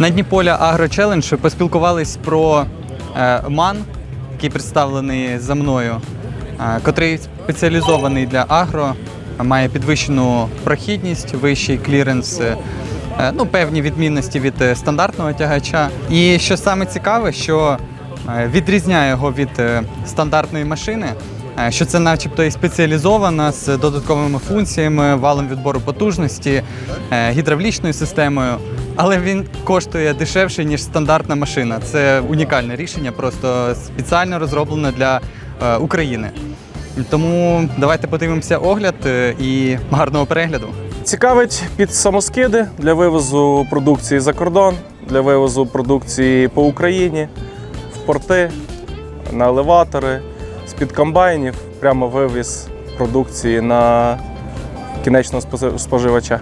На дні поля Агро Челендж поспілкувались про е, МАН, який представлений за мною, е, котрий спеціалізований для агро, має підвищену прохідність, вищий кліренс, е, ну, певні відмінності від стандартного тягача. І що саме цікаве, що відрізняє його від стандартної машини. Що це начебто і спеціалізована з додатковими функціями, валом відбору потужності, гідравлічною системою, але він коштує дешевше, ніж стандартна машина. Це унікальне рішення, просто спеціально розроблене для е, України. Тому давайте подивимося огляд е, і гарного перегляду. Цікавить під самоскиди для вивозу продукції за кордон, для вивозу продукції по Україні, в порти, на елеватори, з-під комбайнів, прямо вивіз продукції на кінечного споживача.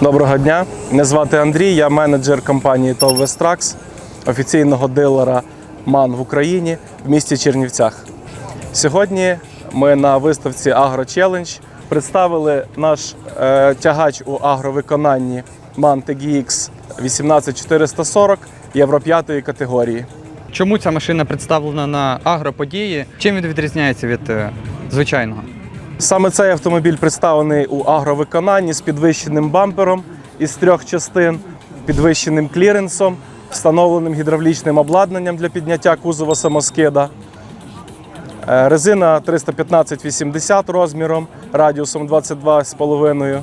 Доброго дня. Мене звати Андрій, я менеджер компанії Вестракс, офіційного дилера МАН в Україні в місті Чернівцях. Сьогодні ми на виставці Агро Челендж представили наш е, тягач у агровиконанні MAN TGX 18440 Євро 5 категорії. Чому ця машина представлена на агроподії? Чим він відрізняється від е, звичайного? Саме цей автомобіль представлений у агровиконанні з підвищеним бампером із трьох частин, підвищеним кліренсом, встановленим гідравлічним обладнанням для підняття кузова самоскида. Е, Резина 315-80 розміром, радіусом 22,5,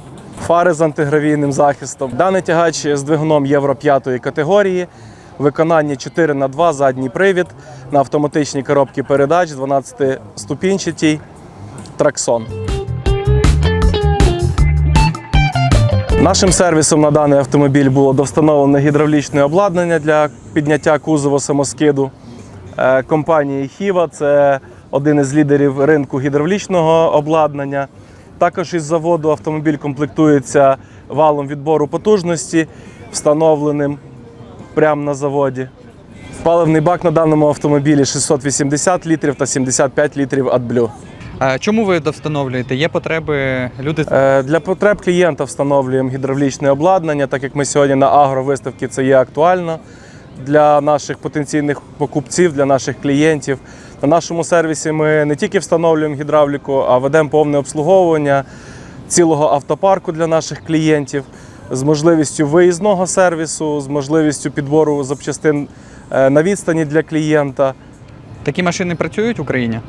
фари з антигравійним захистом. Даний тягач з двигуном Євро 5 категорії, виконання 4 х 2 задній привід на автоматичній коробці передач 12-ступінчатій Траксон. Нашим сервісом на даний автомобіль було довстановлене гідравлічне обладнання для підняття кузова самоскиду е, компанії Хіва. Це один із лідерів ринку гідравлічного обладнання. Також із заводу автомобіль комплектується валом відбору потужності, встановленим прямо на заводі. Паливний бак на даному автомобілі 680 літрів та 75 літрів AdBlue. Чому ви довстановлюєте? Є потреби люди. Е, Для потреб клієнта встановлюємо гідравлічне обладнання, так як ми сьогодні на агровиставці це є актуально для наших потенційних покупців, для наших клієнтів. На нашому сервісі ми не тільки встановлюємо гідравліку, а ведемо повне обслуговування цілого автопарку для наших клієнтів з можливістю виїзного сервісу, з можливістю підбору запчастин е, на відстані для клієнта. Такі машини працюють в Україні?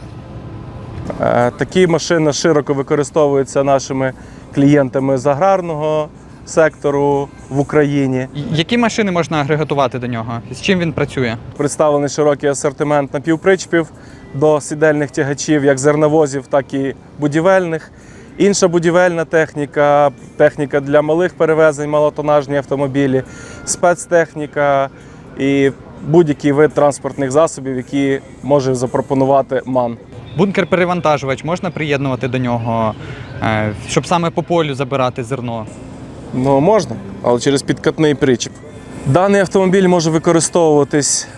Е, Такі машини широко використовуються нашими клієнтами з аграрного сектору в Україні. Які машини можна агрегатувати до нього? З чим він працює? Представлений широкий асортимент напівпричепів до сідельних тягачів, як зерновозів, так і будівельних. Інша будівельна техніка, техніка для малих перевезень, малотонажні автомобілі, спецтехніка і будь-який вид транспортних засобів, які може запропонувати МАН. Бункер-перевантажувач можна приєднувати до нього, е, щоб саме по полю забирати зерно. Ну, можна, але через підкатний причіп. Даний автомобіль може використовуватись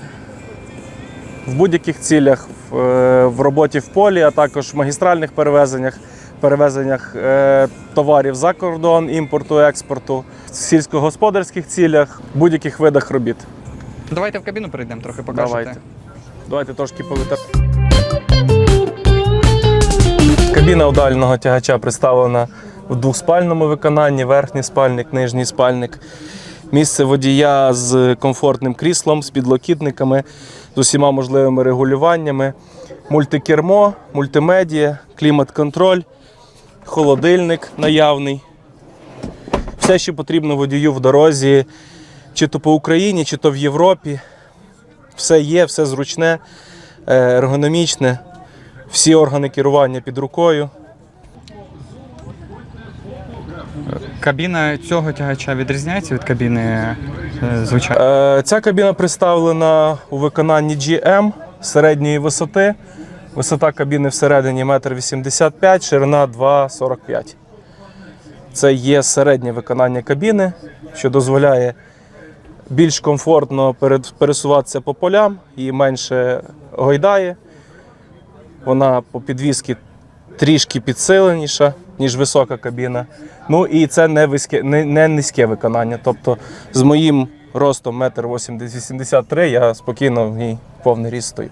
в будь-яких цілях, в, е, роботі в полі, а також в магістральних перевезеннях, перевезеннях е, товарів за кордон, імпорту, експорту, в сільськогосподарських цілях, будь-яких видах робіт. Давайте в кабіну перейдемо, трохи покажете. Давайте. Давайте трошки повитер. Кабіна удального тягача представлена в двохспальному виконанні, верхній спальник, нижній спальник. Місце водія з комфортним кріслом, з підлокітниками, з усіма можливими регулюваннями, мультикермо, мультимедія, клімат-контроль, холодильник наявний. Все, що потрібно водію в дорозі, чи то по Україні, чи то в Європі. Все є, все зручне, е, ергономічне, всі органи керування під рукою. Кабіна цього тягача відрізняється від кабіни е, звичайної? Е, Ця кабіна представлена у виконанні GM середньої висоти. Висота кабіни всередині 1,85 м, ширина 2,45 Це є середнє виконання кабіни, що дозволяє більш комфортно перед- пересуватися по полям і менше гойдає. Вона по підвізки трішки підсиленіша. ніж висока кабіна. Ну і це не, виске, не, не низьке виконання. Тобто з моїм ростом 1,83 м я спокійно в ній повний ріст стою.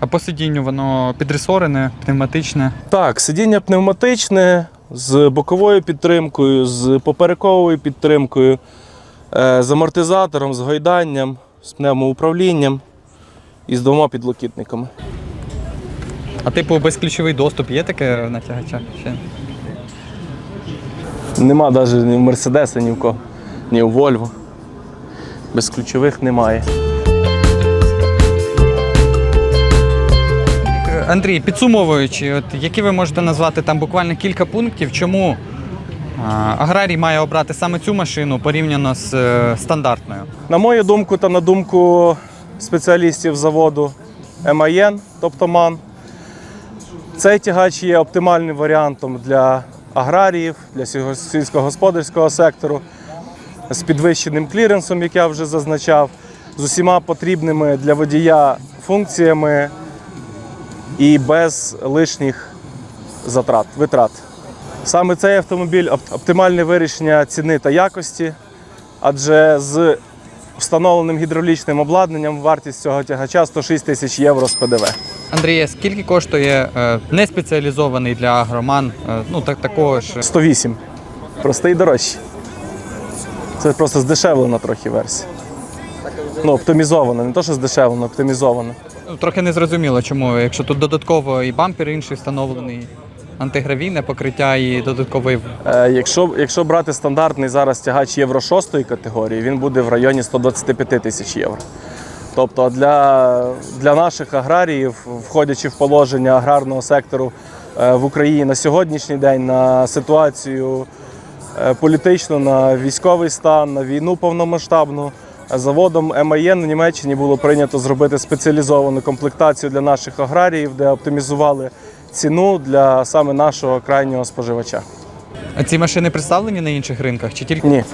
А по сидінню воно підресорене, пневматичне. Так, сидіння пневматичне з боковою підтримкою, з поперековою підтримкою, е, з амортизатором, з гойданням, з пневмоуправлінням і з двома підлокітниками. А типу безключовий доступ є таке на тягачах? Ще? Нема навіть ні в Мерседеса, ні в кого, ні в Вольво. Без ключових немає. Андрій, підсумовуючи, от які ви можете назвати там буквально кілька пунктів, чому аграрій має обрати саме цю машину порівняно з е, стандартною? На мою думку та на думку спеціалістів заводу МАЄН, тобто МАН, цей тягач є оптимальним варіантом для аграріїв, для сільськогосподарського сектору з підвищеним кліренсом, як я вже зазначав, з усіма потрібними для водія функціями і без лишніх затрат, витрат. Саме цей автомобіль оптимальне вирішення ціни та якості, адже з встановленим гідравлічним обладнанням вартість цього тягача 106 тисяч євро з ПДВ. Андрія, скільки коштує е, неспеціалізований для агроман, е, ну так такого ж 108. Простий дорожчий. Це просто здешевлена трохи версія. Ну, оптимізована, не то, що здешевлена, оптимізована. ну, трохи незрозуміло, чому, якщо тут додатково і бампер інший встановлений, антигравійне покриття і додатковий Е, якщо, якщо брати стандартний зараз тягач Євро 6 категорії, він буде в районі 125 тисяч євро. Тобто для, для наших аграріїв, входячи в положення аграрного сектору е, в Україні на сьогоднішній день, на ситуацію е, політичну, на військовий стан, на війну повномасштабну, заводом МАЄН в Німеччині було прийнято зробити спеціалізовану комплектацію для наших аграріїв, де оптимізували ціну для саме нашого крайнього споживача. А ці машини представлені на інших ринках чи тільки Ні.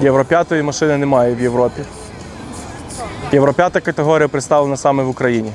Євро 5 машини немає в Європі. Євро 5 категорія представлена саме в Україні.